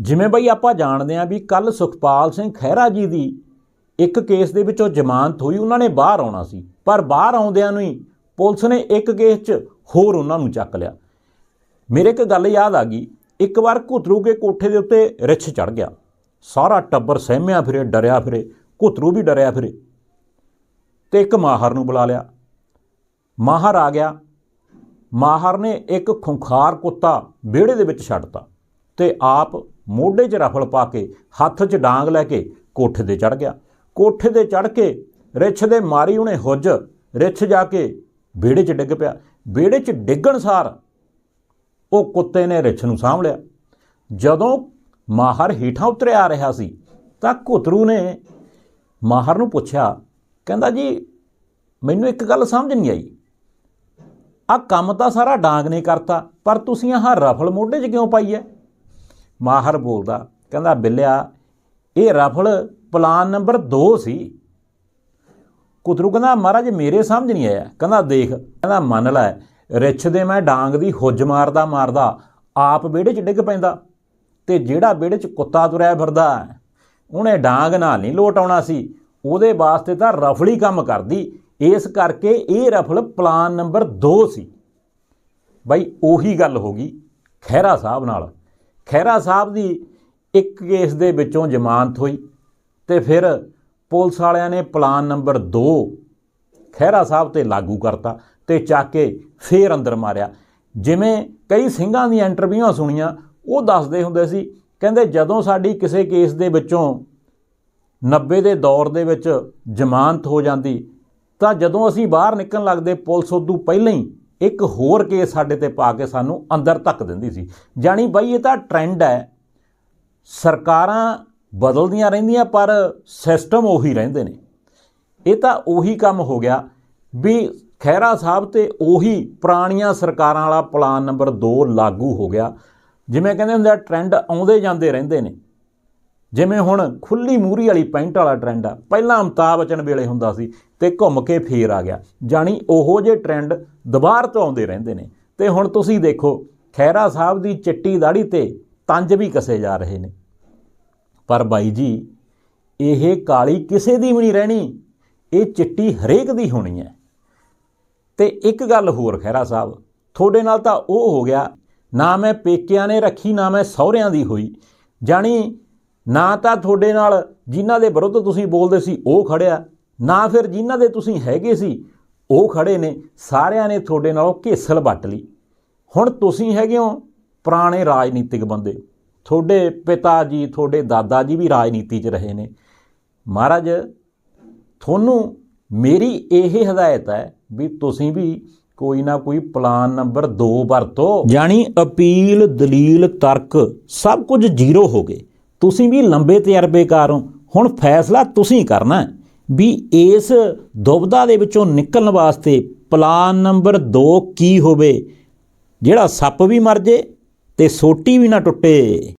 ਜਿਵੇਂ ਬਈ ਆਪਾਂ ਜਾਣਦੇ ਆਂ ਵੀ ਕੱਲ ਸੁਖਪਾਲ ਸਿੰਘ ਖਹਿਰਾ ਜੀ ਦੀ ਇੱਕ ਕੇਸ ਦੇ ਵਿੱਚੋਂ ਜ਼ਮਾਨਤ ਹੋਈ, ਉਹਨਾਂ ਨੇ ਬਾਹਰ ਆਉਣਾ ਸੀ। ਪਰ ਬਾਹਰ ਆਉਂਦਿਆਂ ਨੂੰ ਹੀ ਪੁਲਿਸ ਨੇ ਇੱਕ ਕੇਸ 'ਚ ਹੋਰ ਉਹਨਾਂ ਨੂੰ ਚੱਕ ਲਿਆ। ਮੇਰੇ ਇੱਕ ਗੱਲ ਯਾਦ ਆ ਗਈ, ਇੱਕ ਵਾਰ ਘੁਤਰੂ ਕੇ ਕੋਠੇ ਦੇ ਉੱਤੇ ਰਿੱਛ ਚੜ ਗਿਆ। ਸਾਰਾ ਟੱਬਰ ਸਹਿਮਿਆ ਫਿਰੇ, ਡਰਿਆ ਫਿਰੇ, ਘੁਤਰੂ ਵੀ ਡਰਿਆ ਫਿਰੇ। ਤੇ ਇੱਕ ਮਾਹਰ ਨੂੰ ਬੁਲਾ ਲਿਆ। ਮਾਹਰ ਆ ਗਿਆ। ਮਾਹਰ ਨੇ ਇੱਕ ਖੁੰਖਾਰ ਕੁੱਤਾ ਵਿਹੜੇ ਦੇ ਵਿੱਚ ਛੱਡਤਾ ਤੇ ਆਪ ਮੋਢੇ 'ਚ ਰਫਲ ਪਾ ਕੇ, ਹੱਥ 'ਚ ਡਾਂਗ ਲੈ ਕੇ ਕੋਠੇ ਤੇ ਚੜ ਗਿਆ। ਕੋਠੇ ਤੇ ਚੜ ਕੇ ਰਿੱਛ ਦੇ ਮਾਰੀ ਉਹਨੇ ਹੁੱਜ, ਰਿੱਛ ਜਾ ਕੇ ਵਿਹੜੇ 'ਚ ਡਿੱਗ ਪਿਆ। ਵਿਹੜੇ 'ਚ ਡਿੱਗਣ ਸਾਰ ਉਹ ਕੁੱਤੇ ਨੇ ਰਿੱਛ ਨੂੰ ਸਾਂਭ ਲਿਆ। ਜਦੋਂ ਮਾਹਰ ਹੀਠਾਂ ਉਤਰੇ ਆ ਰਿਹਾ ਸੀ, ਤਾਂ ਘੁਤਰੂ ਨੇ ਮਾਹਰ ਨੂੰ ਪੁੱਛਿਆ, ਕਹਿੰਦਾ ਜੀ, ਮੈਨੂੰ ਇੱਕ ਗੱਲ ਸਮਝ ਨਹੀਂ ਆਈ। ਆ ਕੰਮ ਤਾਂ ਸਾਰਾ ਡਾਂਗ ਨੇ ਕਰਤਾ, ਪਰ ਤੁਸੀਂ ਆਹ ਰਫਲ ਮੋਢੇ 'ਚ ਕਿਉਂ ਪਾਈ ਹੈ ਮਾਹਰ ਬੋਲਦਾ, ਕਹਿੰਦਾ, ਬਿੱਲਿਆ, ਇਹ ਰਫਲ ਪਲਾਨ ਨੰਬਰ 2 ਸੀ। ਕੁਤਰੂ ਕਹਿੰਦਾ, ਮਹਾਰਾਜ, ਮੇਰੇ ਸਮਝ ਨਹੀਂ ਆਇਆ। ਕਹਿੰਦਾ, ਦੇਖ। ਕਹਿੰਦਾ, ਮੰਨ ਲੈ, ਰਿੱਛ ਦੇ ਮੈਂ ਡਾਂਗ ਦੀ ਹੁੱਜ ਮਾਰਦਾ ਮਾਰਦਾ ਆਪ ਵਿਹੜੇ 'ਚ ਡਿੱਗ ਪੈਂਦਾ ਤੇ ਜਿਹੜਾ ਵਿਹੜੇ 'ਚ ਕੁੱਤਾ ਤੁਰਿਆ ਫਿਰਦਾ ਉਹਨੇ ਡਾਂਗ ਨਾਲ ਨਹੀਂ ਲੋਟ ਆਉਣਾ ਸੀ। ਉਹਦੇ ਵਾਸਤੇ ਤਾਂ ਰਫਲੀ ਕੰਮ ਕਰਦੀ। ਇਸ ਕਰਕੇ ਇਹ ਰਫਲ ਪਲਾਨ ਨੰਬਰ 2 ਸੀ। ਬਈ, ਉਹੀ ਗੱਲ ਹੋ ਗਈ ਖਹਿਰਾ ਸਾਹਿਬ ਨਾਲ। ਖਹਿਰਾ ਸਾਹਿਬ ਦੀ ਇੱਕ ਕੇਸ ਦੇ ਵਿੱਚੋਂ ਜ਼ਮਾਨਤ ਹੋਈ ਤੇ ਫਿਰ ਪੁਲਿਸ ਵਾਲਿਆਂ ਨੇ ਪਲਾਨ ਨੰਬਰ 2 ਖਹਿਰਾ ਸਾਹਿਬ ਤੇ ਲਾਗੂ ਕਰਤਾ ਤੇ ਚੱਕ ਕੇ ਫੇਰ ਅੰਦਰ ਮਾਰਿਆ। ਜਿਵੇਂ ਕਈ ਸਿੰਘਾਂ ਦੀਆਂ ਇੰਟਰਵਿਊਆਂ ਸੁਣੀਆਂ, ਉਹ ਦੱਸਦੇ ਹੁੰਦੇ ਸੀ, ਕਹਿੰਦੇ ਜਦੋਂ ਸਾਡੀ ਕਿਸੇ ਕੇਸ ਦੇ ਵਿੱਚੋਂ 90 ਦੇ ਦੌਰ ਦੇ ਵਿੱਚ ਜ਼ਮਾਨਤ ਹੋ ਜਾਂਦੀ, ਤਾਂ ਜਦੋਂ ਅਸੀਂ ਬਾਹਰ ਨਿਕਲਣ ਲੱਗਦੇ, ਪੁਲਿਸ ਉਦੋਂ ਪਹਿਲਾਂ ਹੀ ਇੱਕ ਹੋਰ ਕੇਸ ਸਾਡੇ ਤੇ ਪਾ ਕੇ ਸਾਨੂੰ ਅੰਦਰ ਧੱਕ ਦਿੰਦੀ ਸੀ। ਜਾਣੀ ਬਾਈ ਇਹ ਤਾਂ ਟ੍ਰੈਂਡ ਹੈ। ਸਰਕਾਰਾਂ ਬਦਲਦੀਆਂ ਰਹਿੰਦੀਆਂ, ਪਰ ਸਿਸਟਮ ਉਹੀ ਰਹਿੰਦੇ ਨੇ। ਇਹ ਤਾਂ ਉਹੀ ਕੰਮ ਹੋ ਗਿਆ ਵੀ ਖਹਿਰਾ ਸਾਹਿਬ ਤੇ ਉਹੀ ਪੁਰਾਣੀਆਂ ਸਰਕਾਰਾਂ ਵਾਲਾ ਪਲਾਨ ਨੰਬਰ 2 ਲਾਗੂ ਹੋ ਗਿਆ। ਜਿਵੇਂ ਕਹਿੰਦੇ ਹੁੰਦੇ ਆ ਟ੍ਰੈਂਡ ਆਉਂਦੇ ਜਾਂਦੇ ਰਹਿੰਦੇ ਨੇ। ਜਿਵੇਂ ਹੁਣ ਖੁੱਲੀ ਮੂਰੀ ਵਾਲੀ ਪੈਂਟ ਵਾਲਾ ਟ੍ਰੈਂਡ ਆ, ਪਹਿਲਾਂ ਅਮਤਾਬ ਬਚਨ ਵੇਲੇ ਹੁੰਦਾ ਸੀ ਤੇ ਘੁੰਮ ਕੇ ਫੇਰ ਆ ਗਿਆ। ਜਾਣੀ ਉਹੋ ਜੇ ਟ੍ਰੈਂਡ ਦੁਬਾਰ ਤੋਂ ਆਉਂਦੇ ਰਹਿੰਦੇ ਨੇ। ਤੇ ਹੁਣ ਤੁਸੀਂ ਦੇਖੋ, ਖਹਿਰਾ ਸਾਹਿਬ ਦੀ ਚਿੱਟੀ ਦਾੜੀ ਤੇ ਤੰਜ ਵੀ ਕਸੇ ਜਾ ਰਹੇ ਨੇ। ਪਰ ਬਾਈ ਜੀ, ਇਹ ਕਾਲੀ ਕਿਸੇ ਦੀ ਵੀ ਨਹੀਂ ਰਹਿਣੀ, ਇਹ ਚਿੱਟੀ ਹਰੇਕ ਦੀ ਹੋਣੀ ਹੈ। ਤੇ ਇੱਕ ਗੱਲ ਹੋਰ ਖਹਿਰਾ ਸਾਹਿਬ, ਤੁਹਾਡੇ ਨਾਲ ਤਾਂ ਉਹ ਹੋ ਗਿਆ, ਨਾ ਮੈਂ ਪੇਕਿਆਂ ਨੇ ਰੱਖੀ, ਨਾ ਮੈਂ ਸਹੁਰਿਆਂ ਦੀ ਹੋਈ। ਜਾਣੀ ਨਾ ਤਾਂ ਤੁਹਾਡੇ ਨਾਲ ਜਿਨ੍ਹਾਂ ਦੇ ਵਿਰੁੱਧ ਤੁਸੀਂ ਬੋਲਦੇ ਸੀ, ਉਹ ਖੜਿਆ। ਨਾ ਫਿਰ ਜਿਨ੍ਹਾਂ ਦੇ ਤੁਸੀਂ ਹੈਗੇ ਸੀ, ਉਹ ਖੜੇ ਨੇ। ਸਾਰਿਆਂ ਨੇ ਤੁਹਾਡੇ ਨਾਲੋਂ ਘੇਸਲ ਵੱਟ ਲਈ। ਹੁਣ ਤੁਸੀਂ ਹੈਗੇ ਹੋ ਪੁਰਾਣੇ ਰਾਜਨੀਤਿਕ ਬੰਦੇ। ਤੁਹਾਡੇ ਪਿਤਾ ਜੀ, ਤੁਹਾਡੇ ਦਾਦਾ ਜੀ ਵੀ ਰਾਜਨੀਤੀ 'ਚ ਰਹੇ ਨੇ। ਮਹਾਰਾਜ, ਤੁਹਾਨੂੰ ਮੇਰੀ ਇਹ ਹਦਾਇਤ ਹੈ ਵੀ ਤੁਸੀਂ ਵੀ ਕੋਈ ਨਾ ਕੋਈ ਪਲਾਨ ਨੰਬਰ 2 ਵਰਤੋ। ਜਾਣੀ ਅਪੀਲ, ਦਲੀਲ, ਤਰਕ ਸਭ ਕੁਝ ਜ਼ੀਰੋ ਹੋ ਗਏ। ਤੁਸੀਂ ਵੀ ਲੰਬੇ ਤਜਰਬੇਕਾਰ ਹੋ। ਹੁਣ ਫੈਸਲਾ ਤੁਸੀਂ ਕਰਨਾ ਵੀ ਇਸ ਦੁਬਦਾ ਦੇ ਵਿੱਚੋਂ ਨਿਕਲਣ ਵਾਸਤੇ ਪਲਾਨ ਨੰਬਰ 2 ਕੀ ਹੋਵੇ। ਜਿਹੜਾ ਸੱਪ ਵੀ ਮਰ ਜੇ ਤੇ ਸੋਟੀ ਵੀ ਨਾ ਟੁੱਟੇ।